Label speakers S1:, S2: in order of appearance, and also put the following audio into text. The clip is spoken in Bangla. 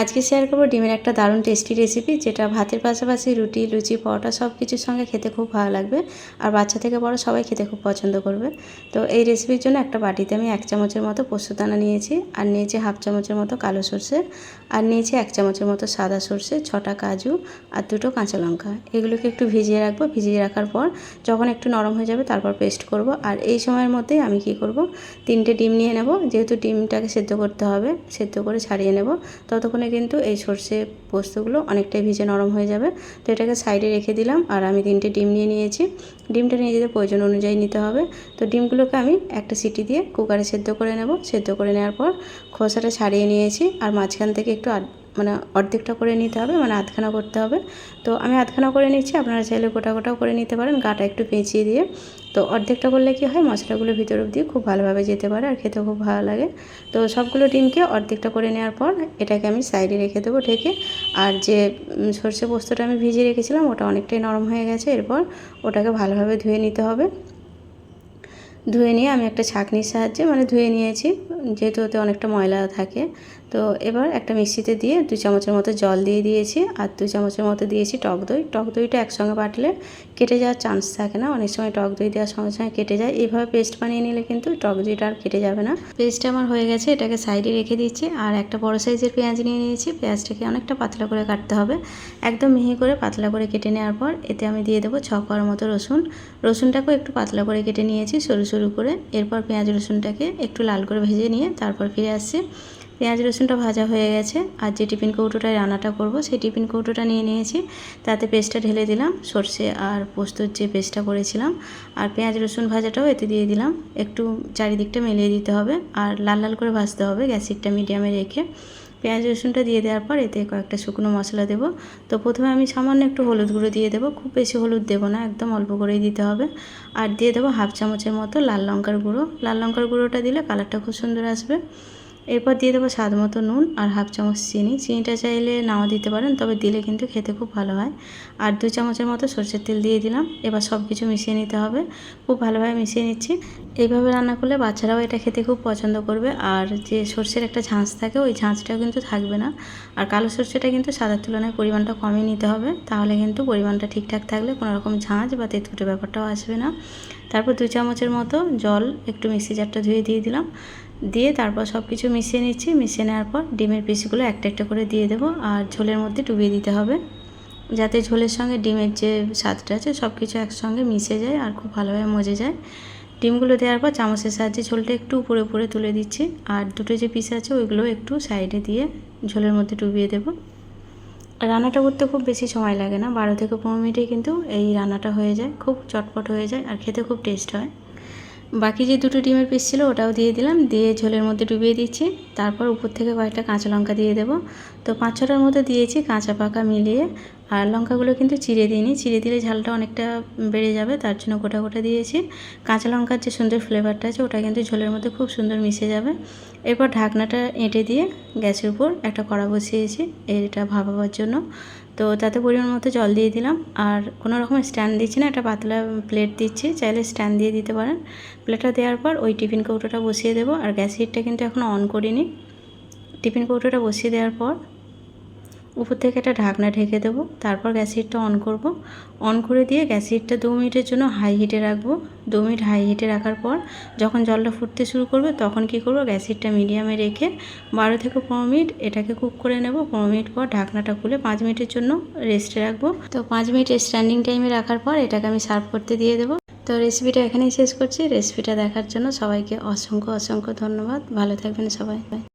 S1: আজকে শেয়ার করব ডিমের একটা দারুণ টেস্টি রেসিপি যেটা ভাতের পাশাপাশি রুটি, লুচি, পরোটা সব কিছুর সঙ্গে খেতে খুব ভালো লাগবে। আর বাচ্চা থেকে বড় সবাই খেতে খুব পছন্দ করবে। তো এই রেসিপির জন্য একটা বাটিতে আমি এক চামচের মতো পোস্তদানা নিয়েছি, আর নিয়েছি হাফ চামচের মতো কালো সর্ষে, আর নিয়েছি এক চামচের মতো সাদা সর্ষে, ছটা কাজু, আর দুটো কাঁচা লঙ্কা। এগুলোকে একটু ভিজিয়ে রাখব। ভিজিয়ে রাখার পর যখন একটু নরম হয়ে যাবে, তারপর পেস্ট করব। আর এই সময়ের মধ্যেই আমি কি করব, তিনটে ডিম নিয়ে নেব। যেহেতু ডিমটাকে সেদ্ধ করতে হবে, সেদ্ধ করে ছাড়িয়ে নেব। ততক্ষণে কিন্তু এই সর্ষে পোস্তগুলো অনেকটাই ভিজে নরম হয়ে যাবে। তো এটাকে সাইডে রেখে দিলাম আর আমি তিনটে ডিম নিয়ে নিয়েছি। ডিমটা নিয়ে যেতে প্রয়োজন অনুযায়ী নিতে হবে। তো ডিমগুলোকে আমি একটা সিটি দিয়ে কুকারে সেদ্ধ করে নেব। সেদ্ধ করে নেওয়ার পর খোসাটা ছাড়িয়ে নিয়েছি আর মাঝখান থেকে একটু মানে অর্ধেকটা করে নিতে হবে মানে আধখানা করতে হবে। তো আমি আধখানা করে নিচ্ছি, আপনারা চাইলে গোটা গোটাও করে নিতে পারেন, গাটা একটু পেঁচিয়ে দিয়ে। তো অর্ধেকটা করলে কি হয়, মশলাগুলো ভিতর অবধি খুব ভালোভাবে যেতে পারে আর খেতে খুব ভালো লাগে। তো সবগুলো ডিমকে অর্ধেকটা করে নেওয়ার পর এটাকে আমি সাইডে রেখে দেবো ঢেকে। আর যে সর্ষে পোস্তটা আমি ভিজিয়ে রেখেছিলাম, ওটা অনেকটাই নরম হয়ে গেছে, এরপর ওটাকে ভালোভাবে ধুয়ে নিতে হবে। ধুয়ে নিয়ে আমি একটা ছাঁকনির সাহায্যে মানে ধুয়ে নিয়েছি। যেহেতু ওতে অনেকটা ময়লা থাকে। তো এবার একটা মিক্সিতে দিয়ে দু চামচের মতো জল দিয়ে দিয়েছি আর দু চামচের মতো দিয়েছি টক দই। টক দইটা একসঙ্গে বাটলে কেটে যাওয়ার চান্স থাকে না। অনেক সময় টক দই দেওয়ার সঙ্গে সঙ্গে কেটে যায়। এইভাবে পেস্ট বানিয়ে নিলে কিন্তু টক দইটা আর কেটে যাবে না। পেস্ট আমার হয়ে গেছে, এটাকে সাইডে রেখে দিচ্ছি আর একটা বড় সাইজের পেঁয়াজ নিয়ে নিয়েছি। পেঁয়াজটাকে অনেকটা পাতলা করে কাটতে হবে। একদম মিহি করে পাতলা করে কেটে নেওয়ার পর এতে আমি দিয়ে দেবো ছ করার মতো রসুন। রসুনটাকেও একটু পাতলা করে কেটে নিয়েছি সরু সরু করে। এরপর পেঁয়াজ রসুনটাকে একটু লাল করে ভেজে নিয়ে তারপর ফিরে আসছি। পেঁয়াজ, রসুনটা ভাজা হয়ে গেছে। আর যে টিফিন কৌটোটায় রান্নাটা করব, সেই টিফিন কৌটোটা নিয়ে নিয়েছি। তাতে পেস্টটা ঢেলে দিলাম, সর্ষে আর পোস্তর যে পেস্টটা করেছিলাম। আর পেঁয়াজ, রসুন ভাজাটাও এতে দিয়ে দিলাম। একটু চারিদিকটা মেলিয়ে দিতে হবে। আর লাল লাল করে ভাজতে হবে গ্যাসিকটা মিডিয়ামে রেখে। পেঁয়াজ রসুনটা দিয়ে দেওয়ার পর এতে কয়েকটা শুকনো মশলা দেবো। তো প্রথমে আমি সামান্য একটু হলুদ গুঁড়ো দিয়ে দেবো। খুব বেশি হলুদ দেবো না, একদম অল্প করেই দিতে হবে। আর দিয়ে দেবো হাফ চামচের মতো লাল লঙ্কার গুঁড়ো। লাল লঙ্কার গুঁড়োটা দিলে কালারটা খুব সুন্দর আসবে। এরপর দিয়ে দেবো স্বাদ মতো নুন আর হাফ চামচ চিনি। চিনিটা চাইলে নাও দিতে পারেন, তবে দিলে কিন্তু খেতে খুব ভালো হয়। আর দু চামচের মতো সরষের তেল দিয়ে দিলাম। এবার সব কিছু মিশিয়ে নিতে হবে। খুব ভালোভাবে মিশিয়ে নিচ্ছি। এইভাবে রান্না করলে বাচ্চারাও এটা খেতে খুব পছন্দ করবে। আর যে সর্ষের একটা ঝাঁঝ থাকে, ওই ঝাঁঝটাও কিন্তু থাকবে না। আর কালো সর্ষেটা কিন্তু সাদার তুলনায় পরিমাণটা কমই নিতে হবে। তাহলে কিন্তু পরিমাণটা ঠিকঠাক থাকলে কোনো রকম ঝাঁঝ বা তেতকুটে ব্যাপারটাও আসবে না। তারপর দু চামচের মতো জল, একটু মিক্সি জারটা ধুয়ে দিয়ে দিলাম। দিয়ে তারপর সব কিছু মিশিয়ে নিচ্ছি। মিশিয়ে নেওয়ার পর ডিমের পিসগুলো একটা একটা করে দিয়ে দেবো আর ঝোলের মধ্যে ডুবিয়ে দিতে হবে। যাতে ঝোলের সঙ্গে ডিমের যে স্বাদটা আছে সব কিছু একসঙ্গে মিশে যায় আর খুব ভালোভাবে মজে যায়। ডিমগুলো দেওয়ার পর চামচের সাহায্যে ঝোলটা একটু উপরে উপরে তুলে দিচ্ছি আর দুটো যে পিস আছে ওইগুলো একটু সাইডে দিয়ে ঝোলের মধ্যে ডুবিয়ে দেবো। রান্নাটা করতে খুব বেশি সময় লাগে না, বারো থেকে পনেরো মিনিটে কিন্তু এই রান্নাটা হয়ে যায়, খুব চটপট হয়ে যায় আর খেতে খুব টেস্ট হয়। বাকি যে দুটো ডিমের পিস ছিল ওটাও দিয়ে দিলাম, দিয়ে ঝোলের মধ্যে ডুবিয়ে দিচ্ছি। তারপর উপর থেকে কয়েকটা কাঁচা লঙ্কা দিয়ে দেবো। তো পাঁচ ছটার মধ্যে দিয়েছি কাঁচা পাকা মিলিয়ে। আর লঙ্কাগুলো কিন্তু চিড়ে দিইনি, চিড়ে দিলে ঝালটা অনেকটা বেড়ে যাবে, তার জন্য গোটা গোটা দিয়েছি। কাঁচা লঙ্কার যে সুন্দর ফ্লেভারটা আছে, ওটা কিন্তু ঝোলের মধ্যে খুব সুন্দর মিশে যাবে। এরপর ঢাকনাটা এঁটে দিয়ে গ্যাসের উপর একটা কড়া বসিয়েছি, এটা ভাবাবার জন্য। তো তাতে পরিমাণ মতো জল দিয়ে দিলাম। আর কোনো রকম স্ট্যান্ড দিচ্ছি না, একটা পাতলা প্লেট দিচ্ছি, চাইলে স্ট্যান্ড দিয়ে দিতে পারেন। প্লেটটা দেওয়ার পর ওই টিফিন কৌটোটা বসিয়ে দেবো। আর গ্যাস হিটটা কিন্তু এখন অন করিনি। টিফিন কৌটোটা বসিয়ে দেওয়ার পর উপর থেকে একটা ঢাকনা ঢেকে দেবো, তারপর গ্যাস হিটটা অন করব। অন করে দিয়ে গ্যাস হিটটা দু মিনিটের জন্য হাই হিটে রাখব। দু মিনিট হাই হিটে রাখার পর যখন জলটা ফুটতে শুরু করবে তখন কি করব গ্যাস হিটটা মিডিয়ামে রেখে বারো থেকে পনেরো মিনিট এটাকে কুক করে নেব। পনেরো মিনিট পর ঢাকনাটা খুলে পাঁচ মিনিটের জন্য রেস্টে রাখব। তো পাঁচ মিনিট স্ট্যান্ডিং টাইমে রাখার পর এটাকে আমি সার্ভ করতে দিয়ে দেবো। তো রেসিপিটা এখানেই শেষ করছি। রেসিপিটা দেখার জন্য সবাইকে অসংখ্য অসংখ্য ধন্যবাদ। ভালো থাকবেন সবাই।